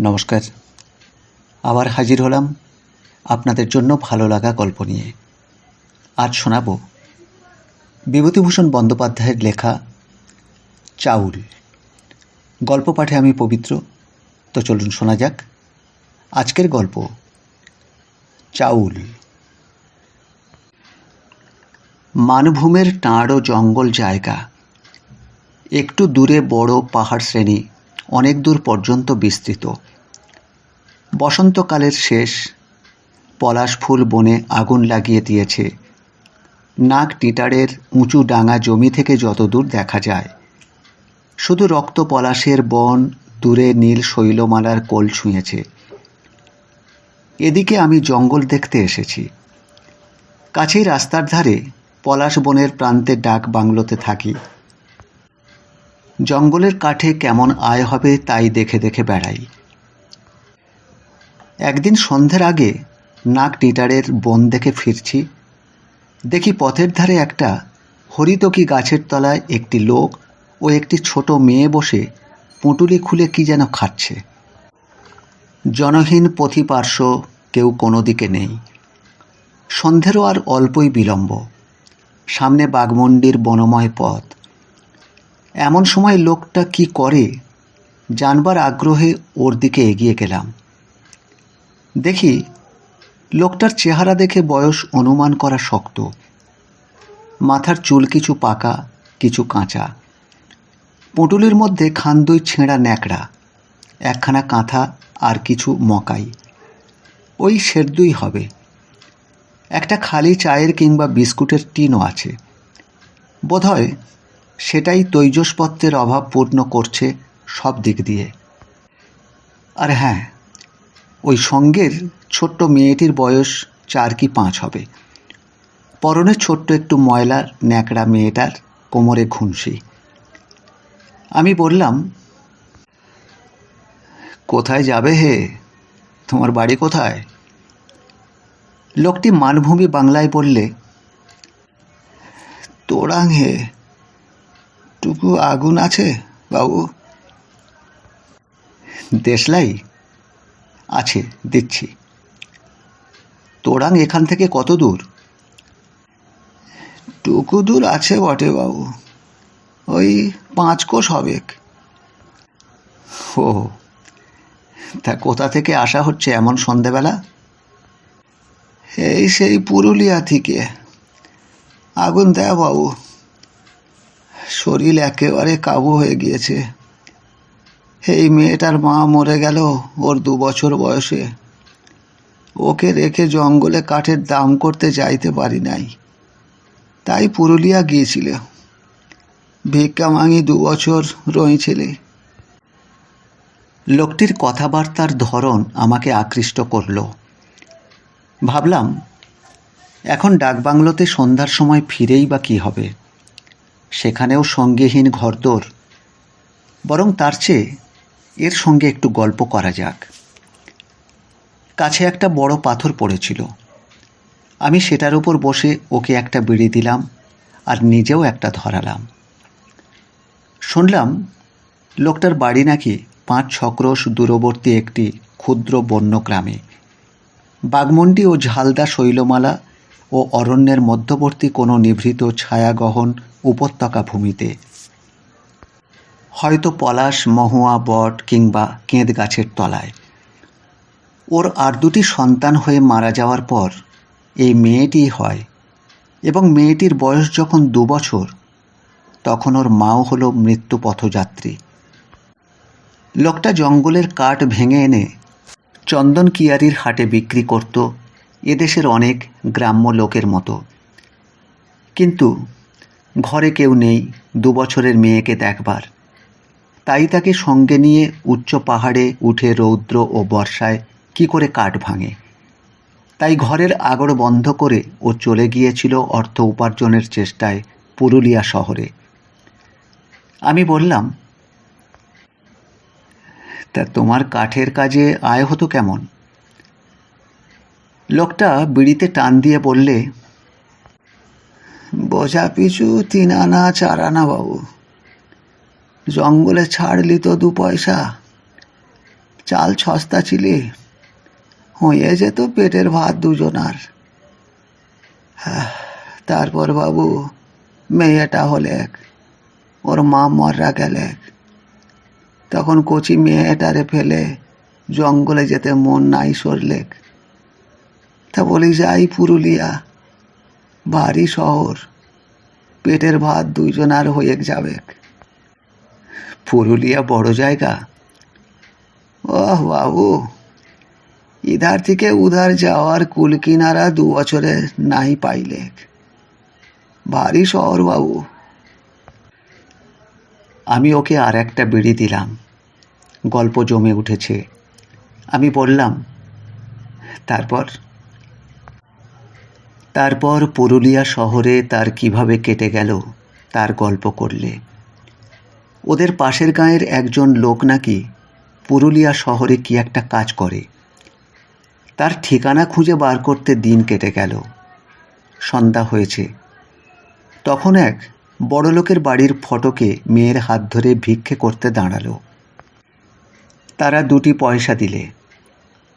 নমস্কার। আবার হাজির হলাম আপনাদের জন্য ভালো লাগা গল্প নিয়ে। আজ শোনাব বিভূতিভূষণ বন্দ্যোপাধ্যায়ের লেখা চাউল। গল্প পাঠে আমি পবিত্র, তো চলুন শোনা যাক। আজকের গল্প চাউল। মানভূমের টাঁড় জঙ্গল জায়গা। একটু দূরে বড় পাহাড় শ্রেণি। অনেক দূর পর্যন্ত বিস্তৃত। বসন্তকালের শেষ পলাশ ফুল বনে আগুন লাগিয়ে দিয়েছে। নাক টিটারের উঁচু ডাঙা জমি থেকে যত দূর দেখা যায়। শুধু রক্ত পলাশের বন দূরে নীল শৈলমালার কোল ছুঁয়েছে। এদিকে আমি জঙ্গল দেখতে এসেছি। কাছেই রাস্তার ধারে পলাশ বনের প্রান্তে ডাক বাংলোতে থাকি। জঙ্গলের কাঠে কেমন আয় হবে তাই দেখে দেখে বেড়াই। একদিন সন্ধ্যের আগে নাক টিটারের বন দেখে ফিরছি। দেখি পথের ধারে একটা হরিতকি গাছের তলায় একটি লোক ও একটি ছোট মেয়ে বসে পুঁটুলি খুলে কি যেন খাচ্ছে। জনহীন পথিপার্শ্ব কেউ কোনো দিকে নেই। সন্ধ্যেরও আর অল্পই বিলম্ব। সামনে বাগমন্ডির বনময় পথ। এমন সময় লোকটা কি করে জানবার আগ্রহে ওর দিকে এগিয়ে গেলাম। দেখি, লোকটার চেহারা দেখে বয়স অনুমান করা শক্ত। মাথার চুল কিছু পাকা, কিছু কাঁচা। পুঁটুলির মধ্যে খান্দই ছেঁড়া ন্যাকড়া, একখানা কাঁথা আর কিছু মকাই। ওই সেদ্দুই হবে। একটা খালি চায়ের কিংবা বিস্কুটের টিনও আছে। বোধহয় সেটাই তৈজসপত্রের অভাব পূর্ণ করছে সব দিক দিয়ে। আর হ্যাঁ ওই সঙ্গের ছোট্ট মেয়েটির বয়স চার কি পাঁচ হবে। পরনে ছোট্ট একটু ময়লার ন্যাকড়া মেয়েটার কোমরে ঘুনসি। আমি বললাম, কোথায় যাবে হে? তোমার বাড়ি কোথায়? লোকটি মানভূমি বাংলায় বললে, তোরাং হে টুকু আগুন আছে, বাবু? দেশলাই? আছে, দিচ্ছি। তোরাং এখান থেকে কত দূর? টুকু দূর আছে বটে, বাবু। ওই পাঁচ কোষ হবেক ও তা কোথা থেকে আসা হচ্ছে এমন সন্ধেবেলা? এই সেই পুরুলিয়া থেকে। আগুন দেয়, বাবু। শরীর একেবারে কাবু হয়ে গিয়েছে। এই মেয়েটার মা মরে গেল ওর দু বছর বয়সে। ওকে রেখে জঙ্গলে কাঠের দাম করতে যাইতে পারি নাই। তাই পুরুলিয়া গিয়েছিল। ভিক্ষা মাঙি দু বছর রয়েছিলে। লোকটির কথাবার্তার ধরন আমাকে আকৃষ্ট করল। ভাবলাম, এখন ডাকবাংলোতে সন্ধ্যার সময় ফিরেই বা কী হবে? সেখানেও সঙ্গীহীন ঘরদোর। বরং তার চেয়ে এর সঙ্গে একটু গল্প করা যাক। কাছে একটা বড় পাথর পড়েছিল। আমি সেটার উপর বসে ওকে একটা বিড়ি দিলাম আর নিজেও একটা ধরালাম। শুনলাম লোকটার বাড়ি নাকি পাঁচ ছক্রোশ দূরবর্তী একটি ক্ষুদ্র বন্য গ্রামে। বাগমন্ডি ও ঝালদা শৈলমালা ও অরণ্যের মধ্যবর্তী কোনো নিভৃত ছায়াগহন উপত্যকা ভূমিতে। হয়তো পলাশ, মহুয়া, বট কিংবা কেঁদ গাছের তলায়। ওর আর দুটি সন্তান হয়ে মারা যাওয়ার পর এই মেয়েটি হয় এবং মেয়েটির বয়স যখন দু বছর, তখন ওর মাও হলো মৃত্যু পথযাত্রী। লোকটা জঙ্গলের কাঠ ভেঙে এনে চন্দন কিয়ারির হাটে বিক্রি করত এদেশের অনেক গ্রাম্য লোকের মতো। কিন্তু ঘরে কেউ নেই দু বছরের মেয়েকে দেখবার। তাই তাকে সঙ্গে নিয়ে উচ্চ পাহাড়ে উঠে রৌদ্র ও বর্ষায় কি করে কাঠ ভাঙে। তাই ঘরের আগর বন্ধ করে ও চলে গিয়েছিল অর্থ উপার্জনের চেষ্টায় পুরুলিয়া শহরে। আমি বললাম, তা তোমার কাঠের কাজে আয় হতো কেমন? লোকটা বিড়িতে টান দিয়ে বললে বোঝা পিছু তিন আনা চার আনা বাবু। জঙ্গলে ছাড়লি তো দু পয়সা। চাল সস্তা ছিলি হয়ে যেত পেটের ভাত দুজনার। হ্যাঁ, তারপর বাবু মেয়েটা হলেক ওর মা মররা গেলেক তখন কচি মেয়েটারে ফেলে জঙ্গলে যেতে মন নাই সরলেক। তা বলি যাই পুরুলিয়া। ভারী শহর। পেটের ভাত দুইজন আর হয়ে যাবে পুরুলিয়া বড় জায়গা। ওহ, বাবু। ইধার থেকে উধার যাওয়ার কুল কিনারা দু বছরে নাই পাইলে ভারী শহর, বাবু। আমি ওকে আর একটা বিড়ি দিলাম। গল্প জমে উঠেছে। আমি বললাম, তারপর তারপর পুরুলিয়া শহরে তার কীভাবে কেটে গেল, তার গল্প করলে। ওদের পাশের গাঁয়ের একজন লোক নাকি পুরুলিয়া শহরে কি একটা কাজ করে। তার ঠিকানা খুঁজে বার করতে দিন কেটে গেল। সন্ধ্যা হয়েছে। তখন এক বড়লোকের বাড়ির ফটকে মেয়ের হাত ধরে ভিক্ষে করতে দাঁড়াল। তারা দুটি পয়সা দিলে।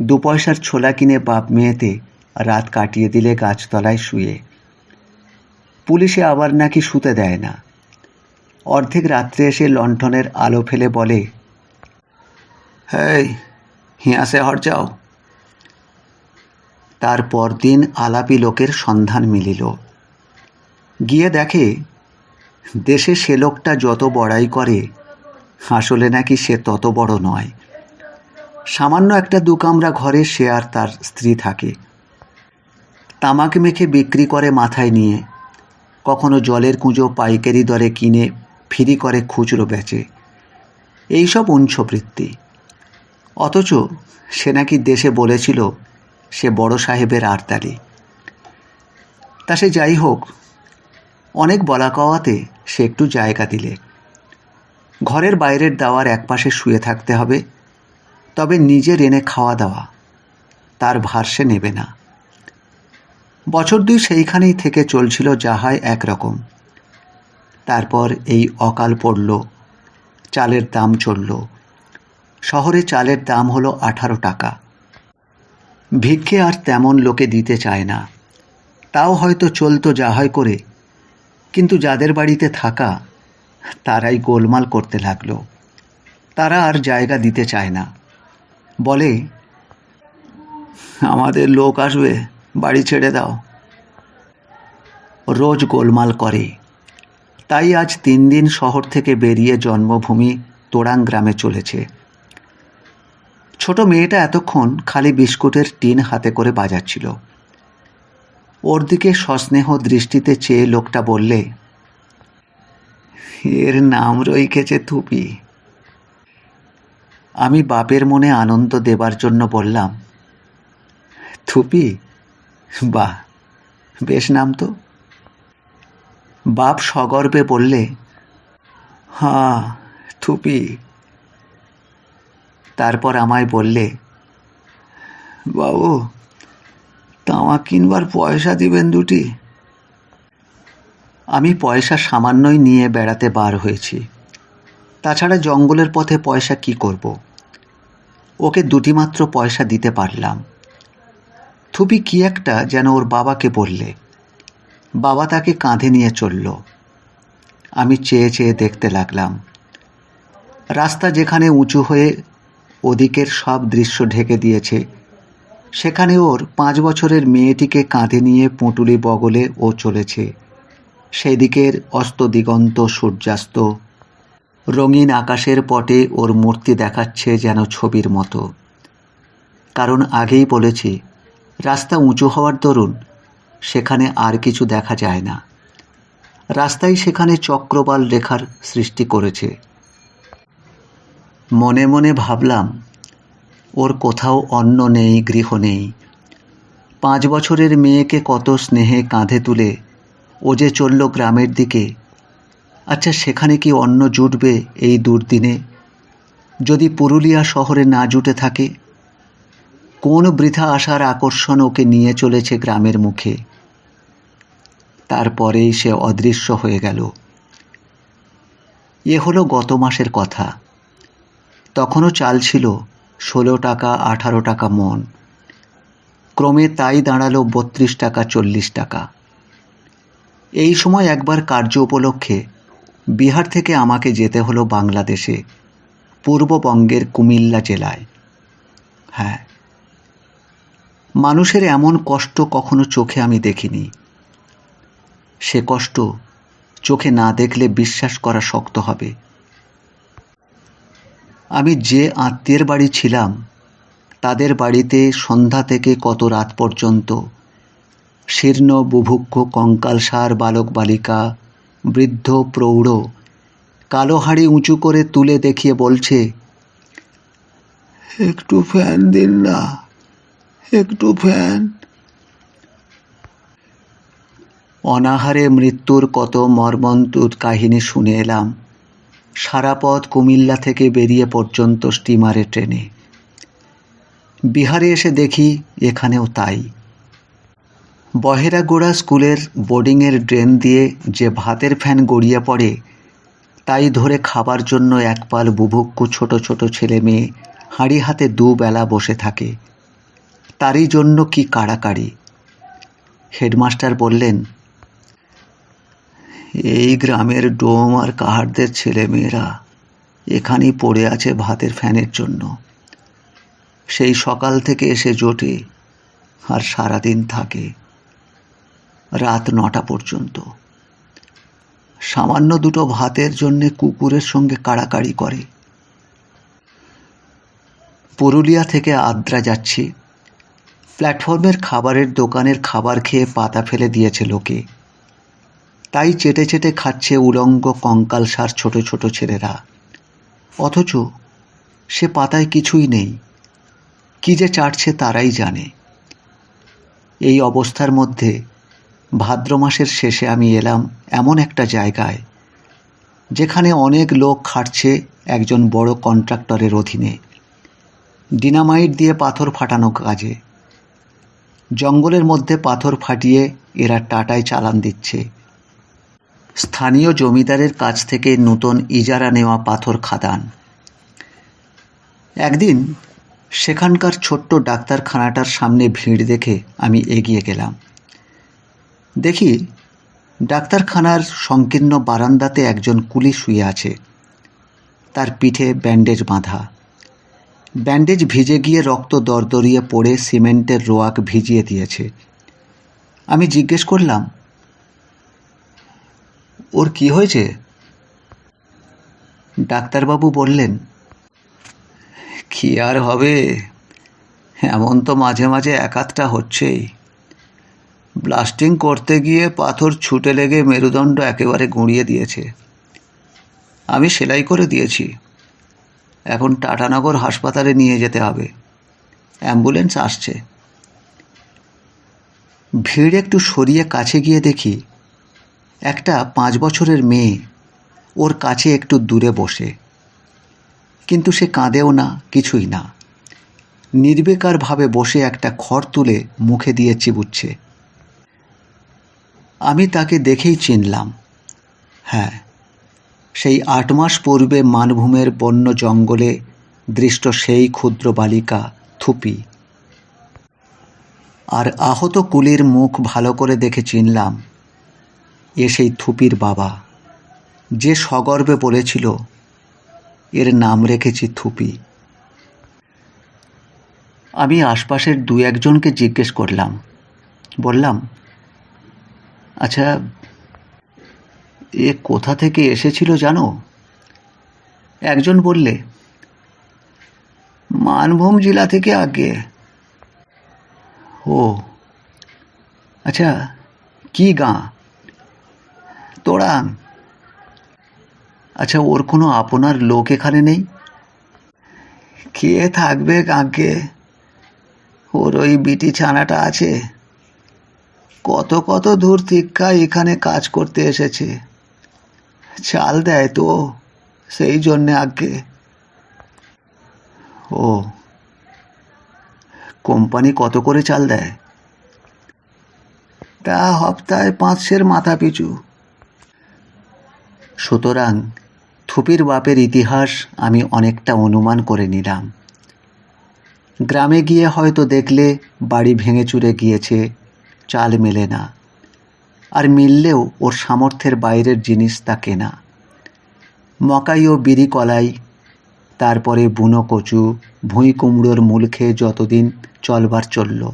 দু পয়সার ছোলা কিনে বাপ মেয়েতে রাত কাটিয়ে দিলে গাছতলায় শুয়ে। পুলিশে আবার নাকি শুতে দেয় না। অর্ধেক রাত্রে এসে লণ্ঠনের আলো ফেলে বলে, হেই, হিয়াসে হট যাও তার পরদিন আলাপি লোকের সন্ধান মিলিল। গিয়ে দেখে, দেশে সে লোকটা যত বড়াই করে, আসলে নাকি সে তত বড় নয়। সামান্য একটা দুকামরা ঘরে সে আর তার স্ত্রী থাকে। তামাক মেখে বিক্রি করে মাথায় নিয়ে, কখনো জলের কুঁজো পাইকারি দরে কিনে ফিরি করে খুচরো বেচে। এইসব উঞ্ছবৃত্তি অথচ সে নাকি দেশে বলেছিল, সে বড় সাহেবের আরতালি তা সে যাই হোক, অনেক বলা কওয়াতে সে একটু জায়গা দিলে। ঘরের বাইরের দাওয়ার একপাশে শুয়ে থাকতে হবে, তবে নিজের এনে খাওয়া দাওয়া, তার ভার সে নেবে না। বছর দুই সেইখানেই থেকে চলছিল যাহাই একরকম। তারপর এই অকাল পড়ল, চালের দাম চলল। শহরে চালের দাম হলো আঠারো টাকা। ভিক্ষে আর তেমন লোকে দিতে চায় না। তাও হয়তো চলতো যা হয় করে, কিন্তু যাদের বাড়িতে থাকা, তারাই গোলমাল করতে লাগল। তারা আর জায়গা দিতে চায় না। বলে, আমাদের লোক আসবে বাড়ি ছেড়ে দাও। রোজ গোলমাল করে। তাই আজ তিন দিন শহর থেকে বেরিয়ে জন্মভূমি তোড়াং গ্রামে চলেছে। ছোট মেয়েটা এতক্ষণ খালি বিস্কুটের টিন হাতে করে বাজাচ্ছিল। ওর দিকে সস্নেহ দৃষ্টিতে চেয়ে লোকটা বললে, এর নাম রইখেছে থুপি। আমি বাপের মনে আনন্দ দেবার জন্য বললাম, থুপি বাহ, বেশ নাম তো। বাপ সগর্বে বললে হ্যাঁ থুপি। তারপর আমায় বললে, বাবু তামাক কিনবার পয়সা দিবেন দুটি? আমি পয়সা সামান্যই নিয়ে বেড়াতে বার হয়েছি। তাছাড়া জঙ্গলের পথে পয়সা কি করব? ওকে দুটি মাত্র পয়সা দিতে পারলাম। থুপি কি একটা যেন ওর বাবাকে বললে। বাবা তাকে কাঁধে নিয়ে চলল। আমি চেয়ে চেয়ে দেখতে লাগলাম। রাস্তা যেখানে উঁচু হয়ে ওদিকের সব দৃশ্য ঢেকে দিয়েছে, সেখানে ওর পাঁচ বছরের মেয়েটিকে কাঁধে নিয়ে পুঁটুলি বগলে ও চলেছে। সেদিকের অস্ত দিগন্ত সূর্যাস্ত, রঙিন আকাশের পটে ওর মূর্তি দেখাচ্ছে যেন ছবির মতো। কারণ আগেই বলেছি রাস্তা উঁচু হওয়ার দরুন সেখানে আর কিছু দেখা যায় না। রাস্তাই সেখানে চক্রবাল রেখার সৃষ্টি করেছে। মনে মনে ভাবলাম, ওর কোথাও অন্ন নেই, গৃহ নেই। পাঁচ বছরের মেয়েকে কত স্নেহে কাঁধে তুলে ও যে চলল গ্রামের দিকে। আচ্ছা সেখানে কি অন্ন জুটবে এই দুর্দিনে? যদি পুরুলিয়া শহরে না জুটে থাকে কোন বৃথা আসার আকর্ষণ ওকে নিয়ে চলেছে গ্রামের মুখে? তারপরেই সে অদৃশ্য হয়ে গেল। এ হলো গত মাসের কথা। তখনও চাল ছিল, ষোলো টাকা, আঠারো টাকা মন। ক্রমে তাই দাঁড়াল বত্রিশ টাকা, চল্লিশ টাকা। এই সময় একবার কার্য উপলক্ষে বিহার থেকে আমাকে যেতে হলো বাংলাদেশে, পূর্ববঙ্গের কুমিল্লা জেলায়। হ্যাঁ মানুষের এমন কষ্ট কখনো চোখে আমি দেখিনি। সে কষ্ট চোখে না দেখলে বিশ্বাস করা শক্ত হবে। আমি যে আত্মীয়ের বাড়ি ছিলাম, তাদের বাড়িতে সন্ধ্যা থেকে কত রাত পর্যন্ত শীর্ণ বুভুক্ষ কঙ্কালসার বালক বালিকা, বৃদ্ধ প্রৌঢ়, কালো হাড়ি উঁচু করে তুলে দেখিয়ে বলছে, একটু ফ্যান দিন না। একটু ফ্যান। অনাহারে মৃত্যুর কত মর্মন্তুদ কাহিনী শুনে এলাম। সারা পথ কুমিল্লা থেকে বেরিয়ে পর্যন্ত স্টিমারে ট্রেনে। বিহারে এসে দেখি এখানেও তাই। বহেরাগোড়া স্কুলের বোর্ডিংয়ের ড্রেন দিয়ে যে ভাতের ফ্যান গড়িয়ে পড়ে, তাই ধরে খাবার জন্য একপাল বুভুক্ষু ছোট ছোট ছেলে মেয়ে হাঁড়ি হাতে দুবেলা বসে থাকে। তারই জন্য কি কাড়াকাড়ি? হেডমাস্টার বললেন, এই গ্রামের ডোম আর কাহারদের ছেলেমেয়েরা এখানেই পড়ে আছে ভাতের ফ্যানের জন্য। সেই সকাল থেকে এসে জোটে আর সারাদিন থাকে, রাত নটা পর্যন্ত। সামান্য দুটো ভাতের জন্যে কুকুরের সঙ্গে কাড়াকাড়ি করে। পুরুলিয়া থেকে আদ্রা যাচ্ছি। প্ল্যাটফর্মের খাবারের দোকানের খাবার খেয়ে পাতা ফেলে দিয়েছে লোকে। তাই চেটে চেটে খাচ্ছে উলঙ্গ কঙ্কাল সার ছোট ছোট ছেলেরা। অথচ সে পাতায় কিছুই নেই। কি যে চাটছে তারাই জানে। এই অবস্থার মধ্যে ভাদ্র মাসের শেষে আমি এলাম এমন একটা জায়গায়, যেখানে অনেক লোক খাটছে একজন বড় কন্ট্রাক্টরের অধীনে। ডিনামাইট দিয়ে পাথর ফাটানো কাজে। জঙ্গলের মধ্যে পাথর ফাটিয়ে এরা টাটায় চালান দিচ্ছে। স্থানীয় জমিদারের কাছ থেকে নতুন ইজারা নেওয়া পাথর খাদান। একদিন সেখানকার ছোট্ট ডাক্তারখানাটার সামনে ভিড় দেখে আমি এগিয়ে গেলাম। দেখি ডাক্তারখানার সংকীর্ণ বারান্দাতে একজন কুলি শুয়ে আছে। তার পিঠে ব্যান্ডেজ বাঁধা। ব্যান্ডেজ ভিজে গিয়ে রক্ত দরদরিয়ে পড়ে সিমেন্টের রোয়াক ভিজিয়ে দিয়েছে। আমি জিজ্ঞেস করলাম, ওর কি হয়েছে? ডাক্তারবাবু বললেন, কি আর হবে? এমন তো মাঝে মাঝে একাতটা হচ্ছেই। ব্লাস্টিং করতে গিয়ে পাথর ছুটে লেগে মেরুদণ্ড একেবারে গুঁড়িয়ে দিয়েছে। আমি সেলাই করে দিয়েছি। এখন টাটানগর হাসপাতালে নিয়ে যেতে হবে। অ্যাম্বুলেন্স আসছে। ভিড় একটু সরিয়ে কাছে গিয়ে দেখি, একটা পাঁচ বছরের মেয়ে ওর কাছে একটু দূরে বসে। কিন্তু সে কাঁদেও না, কিছুই না। নির্বিকারভাবে বসে একটা খড় তুলে মুখে দিয়ে চিবুচ্ছে। আমি তাকে দেখেই চিনলাম। হ্যাঁ সেই আট মাস পূর্বে মানভূমের বন্য জঙ্গলে দৃষ্ট সেই ক্ষুদ্র বালিকা থুপি। আর আহত কুলির মুখ ভালো করে দেখে চিনলাম, এ সেই থুপির বাবা। যে সগর্বে বলেছিল, এর নাম রেখেছি থুপি। আমি আশপাশের দু একজনকে জিজ্ঞেস করলাম, বললাম আচ্ছা এ কোথা থেকে এসেছিল জানো? একজন বললে, মানভূম জেলা থেকে আগে। ও আচ্ছা কি গাঁ? তোড়াং আচ্ছা ওর কোনো আপনার লোক এখানে নেই? কে থাকবে কাকে ওর ওই বিটি ছানাটা আছে। কত কত দূর তিক্কা এখানে কাজ করতে এসেছে। চাল দেয় তো, সেই জন্যে আগে। ও, কোম্পানি কত করে চাল দেয়? তা হপ্তায় পাঁচশের মাথা পিছু। সুতরাং থুপির বাপের ইতিহাস আমি অনেকটা অনুমান করে নিলাম। গ্রামে গিয়ে হয়তো দেখলে বাড়ি ভেঙে চুরে গিয়েছে, চাল মেলে না। আর মিললেও ওর সামর্থ্যের বাইরের জিনিস তা কেনা। মকাই ও বিড়ি কলাই, তারপরে বুনো কচু, ভুঁই কুমড়োর মূল খেয়ে যতদিন চলবার চলল।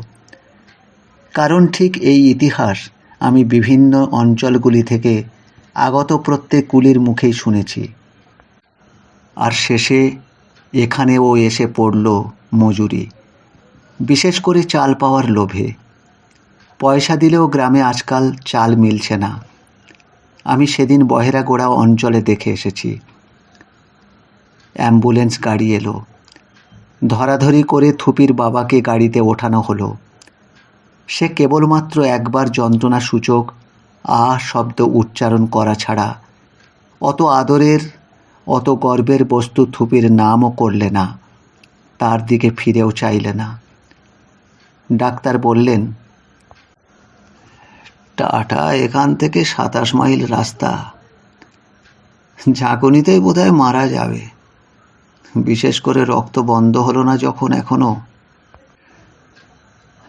কারণ ঠিক এই ইতিহাস আমি বিভিন্ন অঞ্চলগুলি থেকে আগত প্রত্যেক কুলির মুখেই শুনেছি। আর শেষে এখানেও এসে পড়ল মজুরি, বিশেষ করে চাল পাওয়ার লোভে। পয়সা দিলেও গ্রামে আজকাল চাল মিলছে না। আমি সেদিন বহেরাগোড়া অঞ্চলে দেখে এসেছি। অ্যাম্বুলেন্স গাড়ি এলো। ধরাধরি করে থুপির বাবাকে গাড়িতে ওঠানো হলো। সে কেবলমাত্র একবার যন্ত্রণা সূচক, আ শব্দ উচ্চারণ করা ছাড়া অত আদরের, অত গর্বের বস্তু থুপির নামও করলে না, তার দিকে ফিরেও চাইলে না। ডাক্তার বললেন টাটা এখান থেকে সাতাশ মাইল রাস্তা। ঝাঁকুনিতেই বোধহয় মারা যাবে। বিশেষ করে রক্ত বন্ধ হলো না যখন এখনও।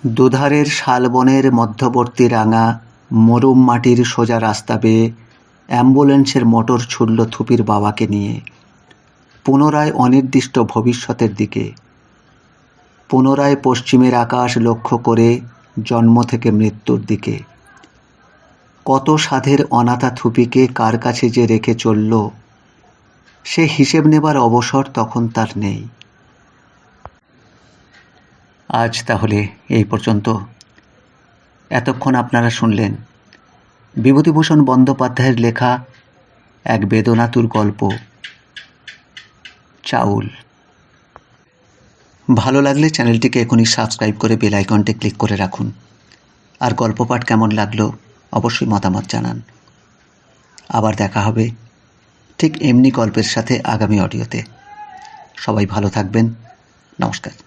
দুধারের শালবনের মধ্যবর্তী রাঙা মরুম মাটির সোজা রাস্তা বেয়ে অ্যাম্বুলেন্সের মোটর ছুটল থুপির বাবাকে নিয়ে। পুনরায় অনির্দিষ্ট ভবিষ্যতের দিকে। পুনরায় পশ্চিমের আকাশ লক্ষ্য করে জন্ম থেকে মৃত্যুর দিকে। কত সাধের অনাথা থুপিকে কার কাছে যে রেখে চলল, সে হিসেব নেবার অবসর তখন তার নেই। আজ তাহলে এই পর্যন্ত। এতক্ষণ আপনারা শুনলেন বিভূতিভূষণ বন্দ্যোপাধ্যায়ের লেখা এক বেদনাতুর গল্প, চাউল। ভালো লাগলে চ্যানেলটিকে এখনই সাবস্ক্রাইব করে বেল আইকনটি ক্লিক করে রাখুন। আর গল্প পাঠ কেমন লাগল অবশ্যই মতামত জানান। আবার দেখা হবে ঠিক এমনি গল্পের সাথে আগামী অডিওতে। সবাই ভালো থাকবেন। নমস্কার।